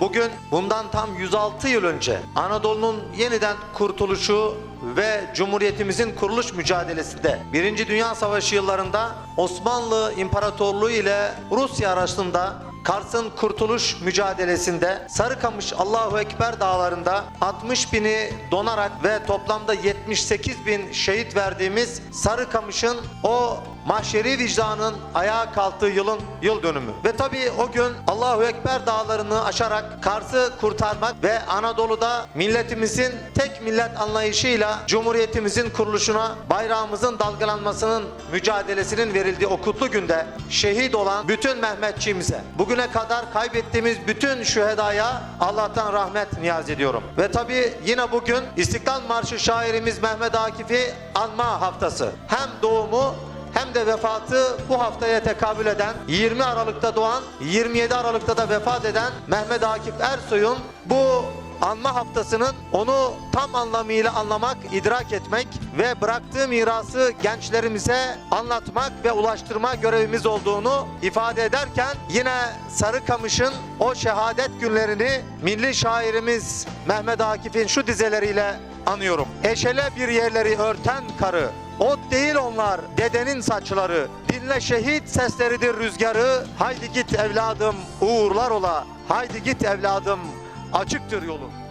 Bugün bundan tam 106 yıl önce Anadolu'nun yeniden kurtuluşu ve Cumhuriyetimizin kuruluş mücadelesinde Birinci Dünya Savaşı yıllarında Osmanlı İmparatorluğu ile Rusya arasında Kars'ın kurtuluş mücadelesinde Sarıkamış Allahu Ekber dağlarında 60 bini donarak ve toplamda 78 bin şehit verdiğimiz Sarıkamış'ın o mahşeri vicdanın ayağa kalktığı yılın yıl dönümü. Ve tabii o gün Allahu Ekber dağlarını aşarak Kars'ı kurtarmak ve Anadolu'da milletimizin tek millet anlayışıyla Cumhuriyetimizin kuruluşuna bayrağımızın dalgalanmasının mücadelesinin verildiği o kutlu günde şehit olan bütün Mehmetçiğimize, bugüne kadar kaybettiğimiz bütün şühedaya Allah'tan rahmet niyaz ediyorum. Ve tabii yine bugün İstiklal Marşı şairimiz Mehmet Akif'i anma haftası. Hem doğumu hem de vefatı bu haftaya tekabül eden 20 Aralık'ta doğan 27 Aralık'ta da vefat eden Mehmet Akif Ersoy'un bu anma haftasının onu tam anlamıyla anlamak, idrak etmek ve bıraktığı mirası gençlerimize anlatmak ve ulaştırma görevimiz olduğunu ifade ederken yine Sarıkamış'ın o şehadet günlerini milli şairimiz Mehmet Akif'in şu dizeleriyle anıyorum. Eşele bir yerleri örten karı, Ot değil onlar dedenin saçları. Dinle şehit sesleridir rüzgarı. Haydi git evladım uğurlar ola. Haydi git evladım açıktır yolun.